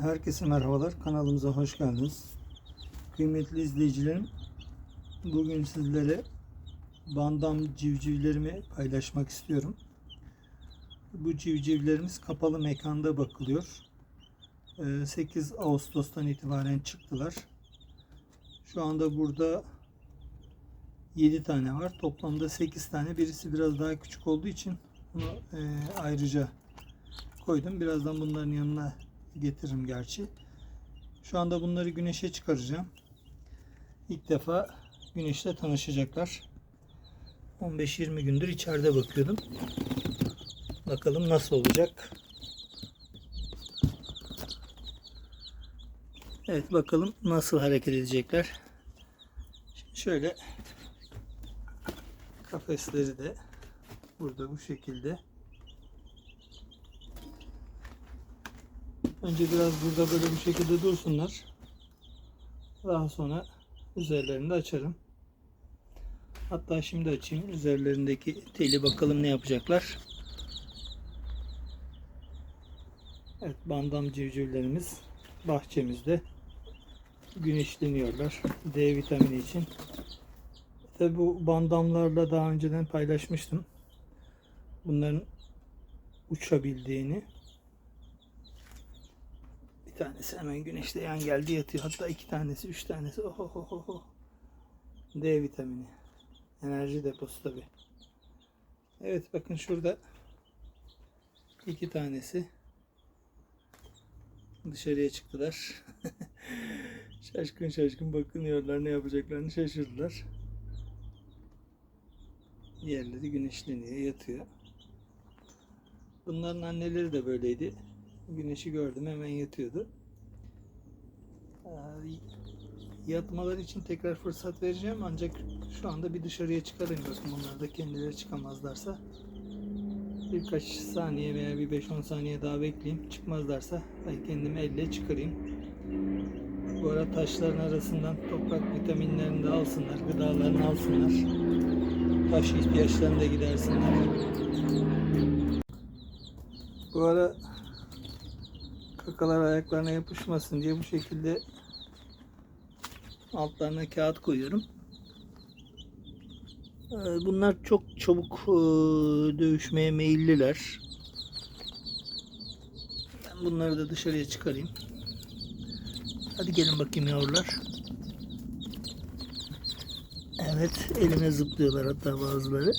Herkese merhabalar. Kanalımıza hoş geldiniz. Kıymetli izleyicilerim, bugün sizlere bandam civcivlerimi paylaşmak istiyorum. Bu civcivlerimiz kapalı mekanda bakılıyor. Ee, 8 Ağustos'tan itibaren çıktılar. Şu anda burada 7 tane var. Toplamda 8 tane. Birisi biraz daha küçük olduğu için bunu e, ayrıca koydum. Birazdan bunların yanına getiririm gerçi. Şu anda bunları güneşe çıkaracağım. İlk defa güneşle tanışacaklar. 15-20 gündür içeride bakıyordum. Bakalım nasıl olacak. Evet bakalım nasıl hareket edecekler. Şimdi şöyle kafesleri de burada bu şekilde. Önce biraz burada böyle bu şekilde dursunlar. Daha sonra üzerlerini de açarım. Hatta şimdi açayım. Üzerlerindeki teli bakalım ne yapacaklar. Evet bandam civcivlerimiz bahçemizde güneşleniyorlar. D vitamini için. Tabi bu bandamlarla daha önceden paylaşmıştım. Bunların uçabildiğini. Tanesi hemen güneşte yan geldi yatıyor. Hatta iki tanesi, üç tanesi. Oh, oh, oh, oh. D vitamini. Enerji deposu tabi. Evet bakın şurada iki tanesi dışarıya çıktılar. şaşkın şaşkın bakınıyorlar ne yapacaklarını şaşırdılar. Diğerleri güneşleniyor, yatıyor. Bunların anneleri de böyleydi. Güneşi gördüm hemen yatıyordu. Ee, Yatmaları için tekrar fırsat vereceğim ancak şu anda bir dışarıya çıkaramıyorum. Onlar da kendileri çıkamazlarsa birkaç saniye veya bir 5-10 saniye daha bekleyeyim. Çıkmazlarsa ben kendimi elle çıkarayım. Bu ara taşların arasından toprak vitaminlerini de alsınlar, gıdalarını alsınlar. Taş ihtiyaçlarını da gidersinler. Bu ara kakalar ayaklarına yapışmasın diye bu şekilde altlarına kağıt koyuyorum. Ee, Bunlar çok çabuk e, dövüşmeye meyilliler. Ben bunları da dışarıya çıkarayım. Hadi gelin bakayım yavrular. Evet, elime zıplıyorlar hatta bazıları.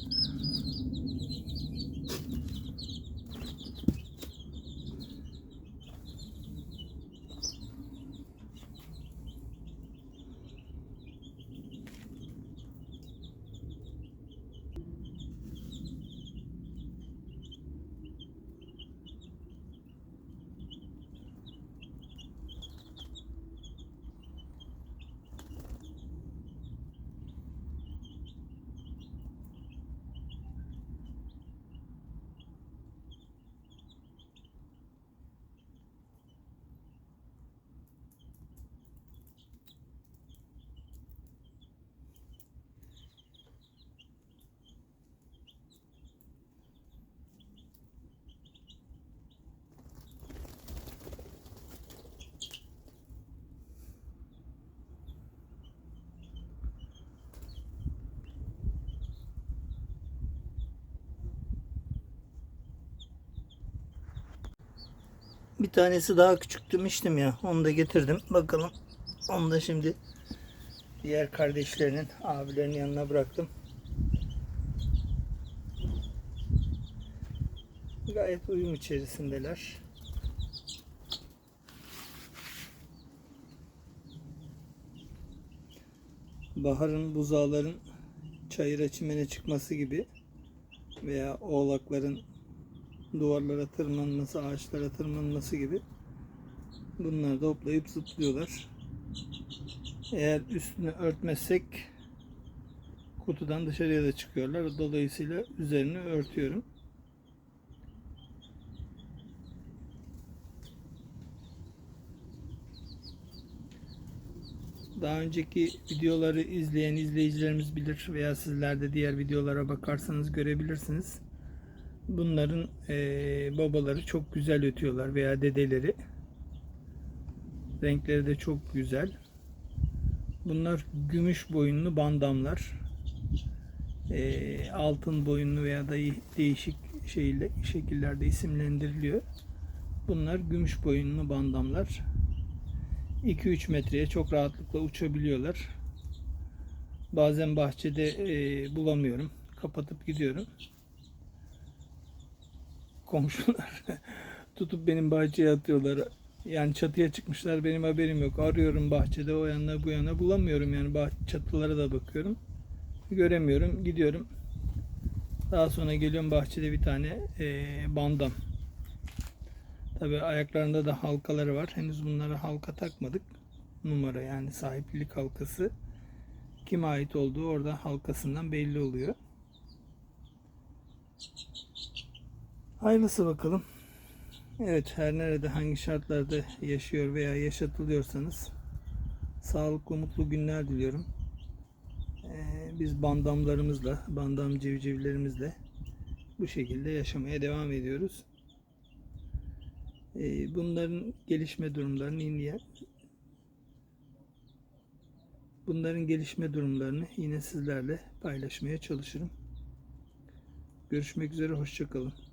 Bir tanesi daha küçük demiştim ya. Onu da getirdim. Bakalım. Onu da şimdi diğer kardeşlerinin, abilerinin yanına bıraktım. Gayet uyum içerisindeler. Baharın buzağların çayıra çimene çıkması gibi veya oğlakların duvarlara tırmanması, ağaçlara tırmanması gibi bunlar da hoplayıp zıplıyorlar. Eğer üstünü örtmezsek kutudan dışarıya da çıkıyorlar. Dolayısıyla üzerini örtüyorum. Daha önceki videoları izleyen izleyicilerimiz bilir veya sizler de diğer videolara bakarsanız görebilirsiniz. Bunların eee, babaları çok güzel ötüyorlar veya dedeleri. Renkleri de çok güzel. Bunlar gümüş boyunlu bandamlar. Ee, altın boyunlu veya da değişik şeyle, şekillerde isimlendiriliyor. Bunlar gümüş boyunlu bandamlar. 2-3 metreye çok rahatlıkla uçabiliyorlar. Bazen bahçede e, bulamıyorum. Kapatıp gidiyorum. Komşular tutup benim bahçeye atıyorlar. Yani çatıya çıkmışlar benim haberim yok. Arıyorum bahçede o yana bu yana bulamıyorum yani bah- çatılara da bakıyorum. Göremiyorum gidiyorum. Daha sonra geliyorum bahçede bir tane e, bandam. Tabi ayaklarında da halkaları var. Henüz bunlara halka takmadık. Numara yani sahiplilik halkası. Kime ait olduğu orada halkasından belli oluyor. Hayırlısı bakalım. Evet her nerede hangi şartlarda yaşıyor veya yaşatılıyorsanız sağlıklı mutlu günler diliyorum. Ee, biz bandamlarımızla, bandam civcivlerimizle bu şekilde yaşamaya devam ediyoruz. Ee, bunların gelişme durumlarını yine bunların gelişme durumlarını yine sizlerle paylaşmaya çalışırım. Görüşmek üzere, hoşçakalın.